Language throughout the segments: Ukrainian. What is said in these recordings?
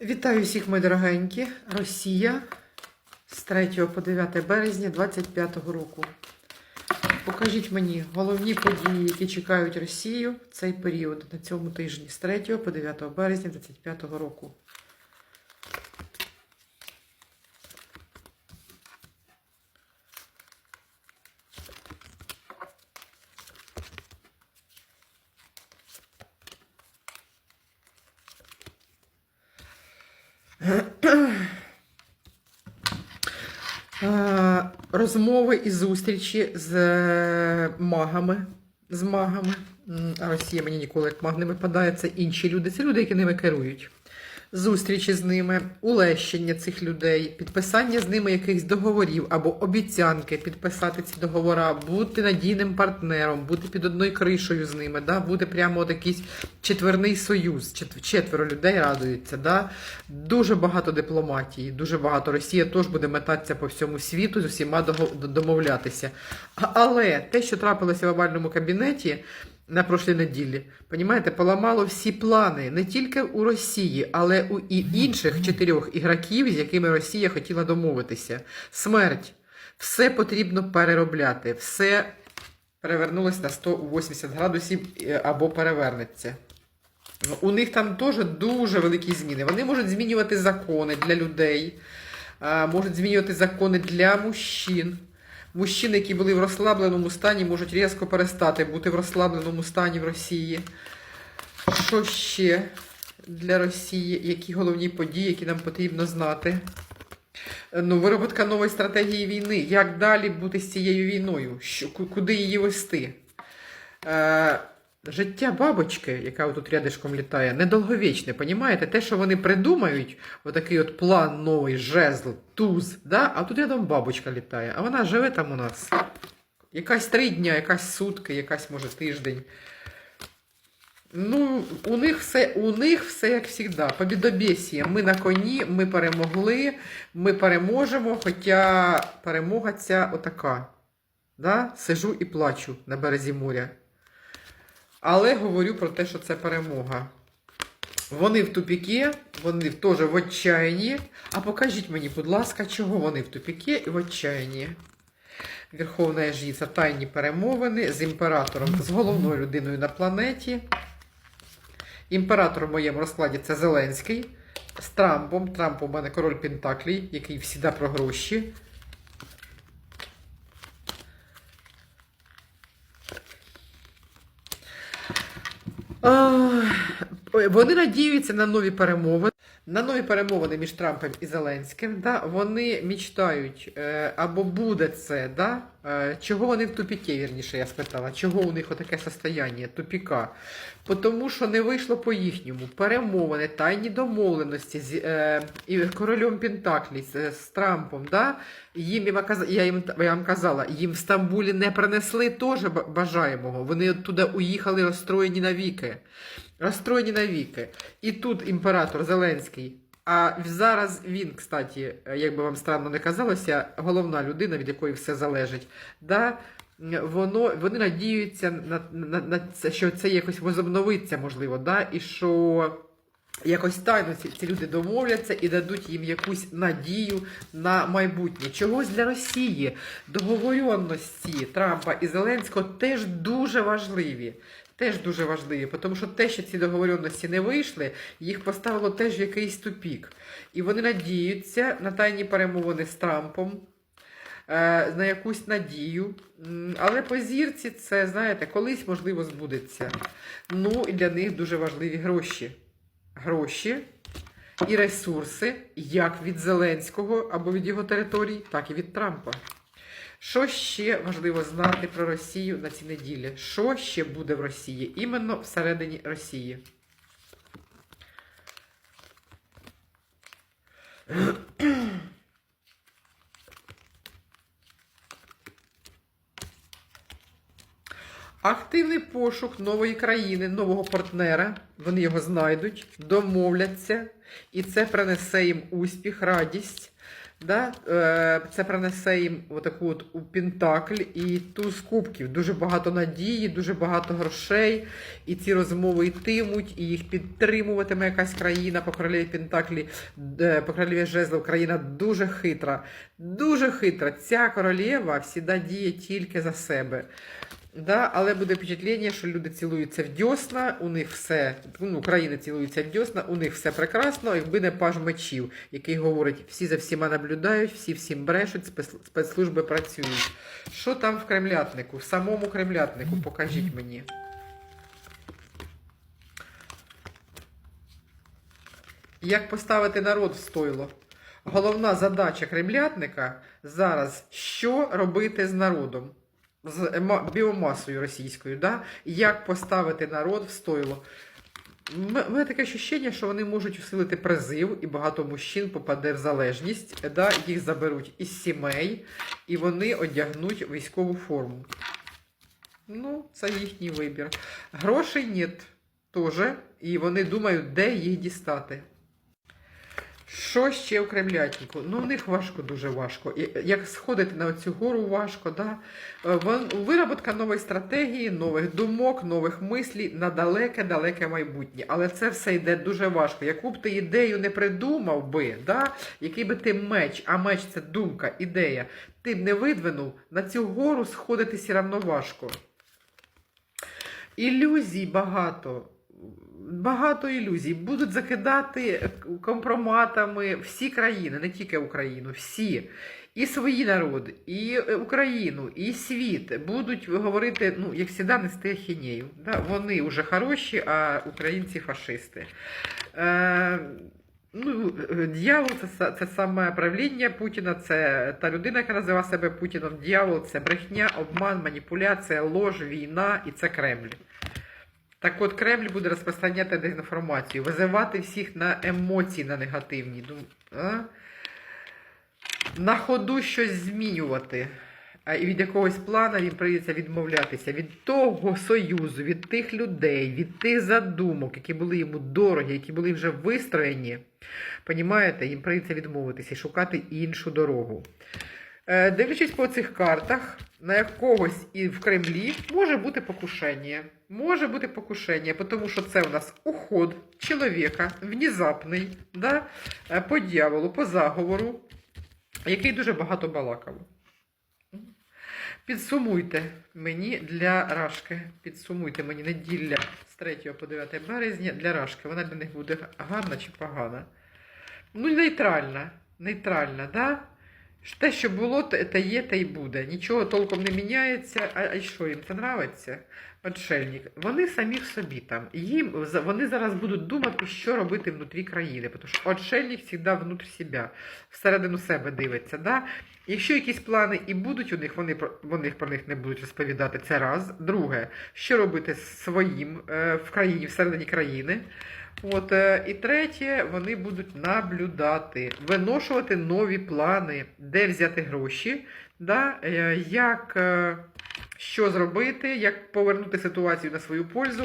Вітаю всіх, мої дорогенькі. Росія з 3 по 9 березня 2025 року. Покажіть мені головні події, які чекають Росію в цей період на цьому тижні з 3 по 9 березня 2025 року. Розмови і зустрічі з е, магами. З магами. А Росія мені ніколи як маг не випадає. Це інші люди. Це люди, які ними керують. Зустрічі з ними, улещення цих людей, підписання з ними якихось договорів або обіцянки підписати ці договори, бути надійним партнером, бути під одною кришою з ними, да? бути прямо от якийсь четверний союз, чет- четверо людей радуються. Да? Дуже багато дипломатії, дуже багато. Росія теж буде метатися по всьому світу, з усіма домовлятися. Але те, що трапилося в овальному кабінеті на прошлій неділі, понімаєте, поламало всі плани не тільки у Росії, але у і інших чотирьох ігроків, з якими Росія хотіла домовитися. Смерть. Все потрібно переробляти, все перевернулось на 180 градусів е, або перевернеться. Ну, У них там теж дуже великі зміни. Вони можуть змінювати закони для людей, можуть змінювати закони для мужчин. Мужчини, які були в розслабленому стані, можуть різко перестати бути в розслабленому стані в Росії. Що ще для Росії? Які головні події, які нам потрібно знати? Ну, Вироботка нової стратегії війни. Як далі бути з цією війною? Що, куди її вести? Е, життя бабочки, яка тут рядишком літає, недолговічне, понімаєте? Те, що вони придумають, отакий от план новий, жезл, туз, да? а тут рядом бабочка літає, а вона живе там у нас. Якась три дня, якась сутки, якась може тиждень. Ну, у них все, у них все як завжди. Побідобєсія. Ми на коні, ми перемогли, ми переможемо, хоча перемога ця отака. Да? Сижу і плачу на березі моря. Але говорю про те, що це перемога. Вони в тупіки, вони теж в отчаянні. А покажіть мені, будь ласка, чого вони в тупіки і в отчаянні. Верховна жриця, тайні перемовини з імператором, з головною людиною на планеті. Імператор в моєму розкладі це Зеленський. З Трампом. Трамп у мене король Пентаклій, який всіда про гроші. Вони надіються на нові перемовини. На нові перемовини між Трампом і Зеленським. Да? Вони мічтають, е, або буде це, да? е, чого вони в тупіки, вірніше, я спитала, чого у них отаке состояння тупіка. Тому що не вийшло по їхньому. Перемовини, тайні домовленості з е, і королем Пентаклі, з, з Трампом. Да? Їм, я, їм, я вам казала, їм в Стамбулі не принесли теж бажаємого. Вони туди уїхали розстроєні навіки. Розстроєні навіки. І тут імператор Зеленський. А зараз він, кстати, як би вам странно не казалося, головна людина, від якої все залежить. Да? Воно, вони надіються на, на, на це, що це якось возобновиться, можливо, да? і що якось тайно ці, ці люди домовляться і дадуть їм якусь надію на майбутнє. Чогось для Росії договоренності Трампа і Зеленського теж дуже важливі. Теж дуже важливі, тому що те, що ці договоренності не вийшли, їх поставило теж в якийсь тупік. І вони надіються на тайні перемовини з Трампом, е, на якусь надію. Але по зірці це, знаєте, колись можливо збудеться. Ну і для них дуже важливі гроші. Гроші і ресурси, як від Зеленського або від його територій, так і від Трампа. Що ще важливо знати про Росію на цій неділі? Що ще буде в Росії? Іменно всередині Росії. Активний пошук нової країни, нового партнера. Вони його знайдуть, домовляться, і це принесе їм успіх, радість. Да? Е, Це принесе їм отаку от у Пентакль і туз кубків. Дуже багато надії, дуже багато грошей. І ці розмови йтимуть, і їх підтримуватиме якась країна по королеві Пентаклі, е, по королеві Жезлов. Країна дуже хитра. Дуже хитра. Ця королева всіда діє тільки за себе. Да, але буде впечатлення, що люди цілуються в дьосна, у них все, ну, країни цілуються в дьосна, у них все прекрасно, якби не паж мечів, який говорить, всі за всіма наблюдають, всі всім брешуть, спецслужби працюють. Що там в кремлятнику? В самому кремлятнику, покажіть мені. Як поставити народ в стойло? Головна задача кремлятника зараз що робити з народом, з біомасою російською, да? як поставити народ в стойло. У мене таке ощущення, що вони можуть усилити призив, і багато мужчин попаде в залежність, да? їх заберуть із сімей, і вони одягнуть військову форму. Ну, це їхній вибір. Грошей нет теж, і вони думають, де їх дістати. Що ще в Кремлятнику? Ну, в них важко, дуже важко. Як сходити на цю гору важко, да? Е, вироботка нової стратегії, нових думок, нових мислій на далеке-далеке майбутнє. Але це все йде дуже важко. Яку б ти ідею не придумав би, да? який би ти меч, а меч це думка, ідея, ти б не видвинув, на цю гору сходити все одно важко. Ілюзій багато. Багато ілюзій. Будуть закидати компроматами всі країни, не тільки Україну, всі. І свої народи, і е, Україну, і світ будуть говорити, ну, як завжди, нести ахінею. Да? Вони вже хороші, а українці фашисти. Е, ну, е, дьявол це, це саме правління Путіна, це та людина, яка називає себе Путіном. Дьявол це брехня, обман, маніпуляція, лож, війна і це Кремль. Так от Кремль буде розпространяти дезінформацію, визивати всіх на емоції на негативні. А? На ходу щось змінювати. І від якогось плану їм прийдеться відмовлятися від того союзу, від тих людей, від тих задумок, які були йому дорогі, які були вже вистроєні. Понімаєте, їм прийдеться відмовитися і шукати іншу дорогу. Е, Дивлячись по цих картах, на якогось і в Кремлі може бути покушення. Може бути покушення, тому що це у нас уход чоловіка, внезапний, да, е, по дьяволу, по заговору, який дуже багато балакав. Підсумуйте мені для Рашки. Підсумуйте мені неділя з 3 по 9 березня для Рашки. Вона для них буде гарна чи погана? Ну, нейтральна. Нейтральна, да? Те, що було, те є, те й буде. Нічого толком не міняється. А, а що їм це нравиться? Отшельник. Вони самі в собі там. Їм вони зараз будуть думати, що робити внутрі країни. Тому що отшельник завжди внутрі себе, всередину себе дивиться. Да? Якщо якісь плани і будуть у них, вони вони про них не будуть розповідати. Це раз. Друге, що робити своїм е, в країні, всередині країни. От, е, і третє, вони будуть наблюдати, виношувати нові плани, де взяти гроші, да, е, як, е, що зробити, як повернути ситуацію на свою пользу.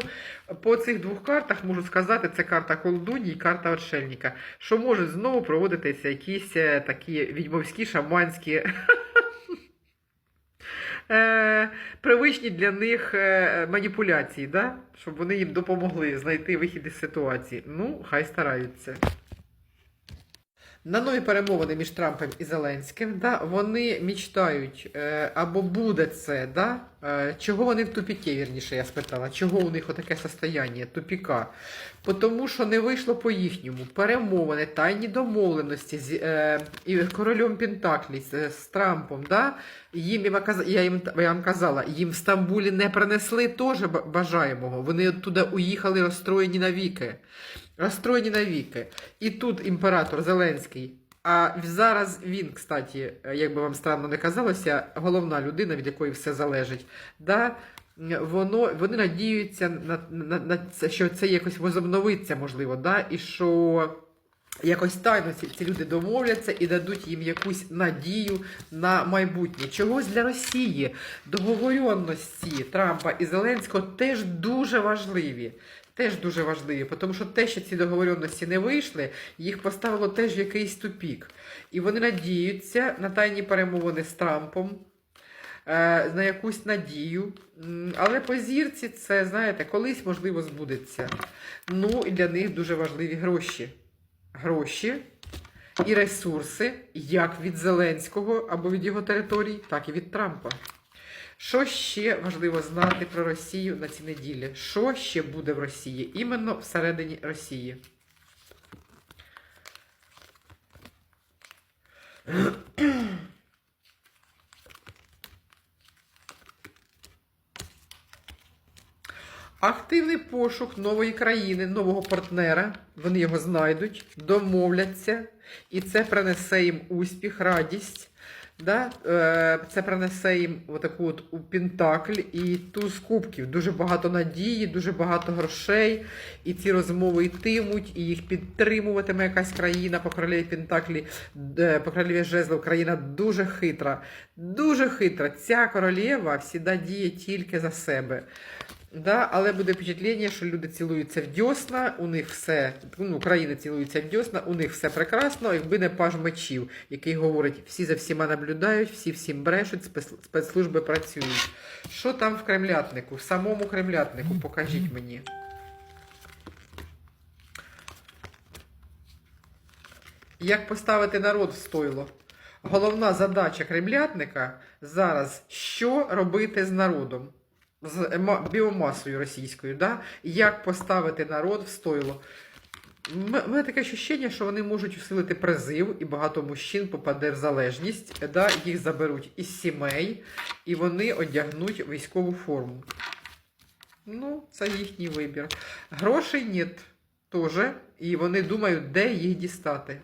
По цих двох картах можу сказати, це карта колдуні і карта отшельника, що можуть знову проводитися якісь такі відьмовські, шаманські. Е, привичні для них е, маніпуляції, да? щоб вони їм допомогли знайти вихід із ситуації. Ну, хай стараються. На нові перемовини між Трампом і Зеленським, да, вони мічтають, е, або буде це, да, е, чого вони в тупіки, вірніше, я спитала, чого у них отаке состояння, тупіка. Тому що не вийшло по їхньому. Перемовини, тайні домовленості з е, і королем Пентаклі, з, з Трампом, да, їм, я, їм, я вам казала, їм в Стамбулі не принесли теж ба- бажаємого. Вони туди уїхали розстроєні навіки. Розстроєні навіки. І тут імператор Зеленський. А зараз він, кстати, як би вам странно не казалося, головна людина, від якої все залежить. Да? Воно, вони надіються на, на, на це, що це якось возобновиться, можливо, да? і що якось тайно ці, ці люди домовляться і дадуть їм якусь надію на майбутнє. Чогось для Росії договоренності Трампа і Зеленського теж дуже важливі. Теж дуже важливі, тому що те, що ці договоренності не вийшли, їх поставило теж в якийсь тупік. І вони надіються на тайні перемовини з Трампом, е, на якусь надію. Але по зірці це, знаєте, колись можливо збудеться. Ну і для них дуже важливі гроші. Гроші і ресурси, як від Зеленського або від його територій, так і від Трампа. Що ще важливо знати про Росію на цій неділі? Що ще буде в Росії? Іменно всередині Росії. Активний пошук нової країни, нового партнера. Вони його знайдуть, домовляться, і це принесе їм успіх, радість. Да? Е, Це принесе їм отаку от у Пентакль і туз кубків. Дуже багато надії, дуже багато грошей. І ці розмови йтимуть, і їх підтримуватиме якась країна по королеві Пентаклі, по королеві Жезлов. Країна дуже хитра. Дуже хитра. Ця королева всіда діє тільки за себе. Да, але буде впечатлення, що люди цілуються в дьосна, у них все, ну, країни цілуються в дьосна, у них все прекрасно, якби не паж мечів, який говорить, всі за всіма наблюдають, всі всім брешуть, спецслужби працюють. Що там в кремлятнику, в самому кремлятнику, покажіть мені. Як поставити народ в стойло? Головна задача кремлятника зараз що робити з народом, з біомасою російською, да? як поставити народ в стойло. У мене таке ощущення, що вони можуть усилити призив, і багато мужчин попаде в залежність, да? їх заберуть із сімей, і вони одягнуть військову форму. Ну, це їхній вибір. Грошей нет теж, і вони думають, де їх дістати.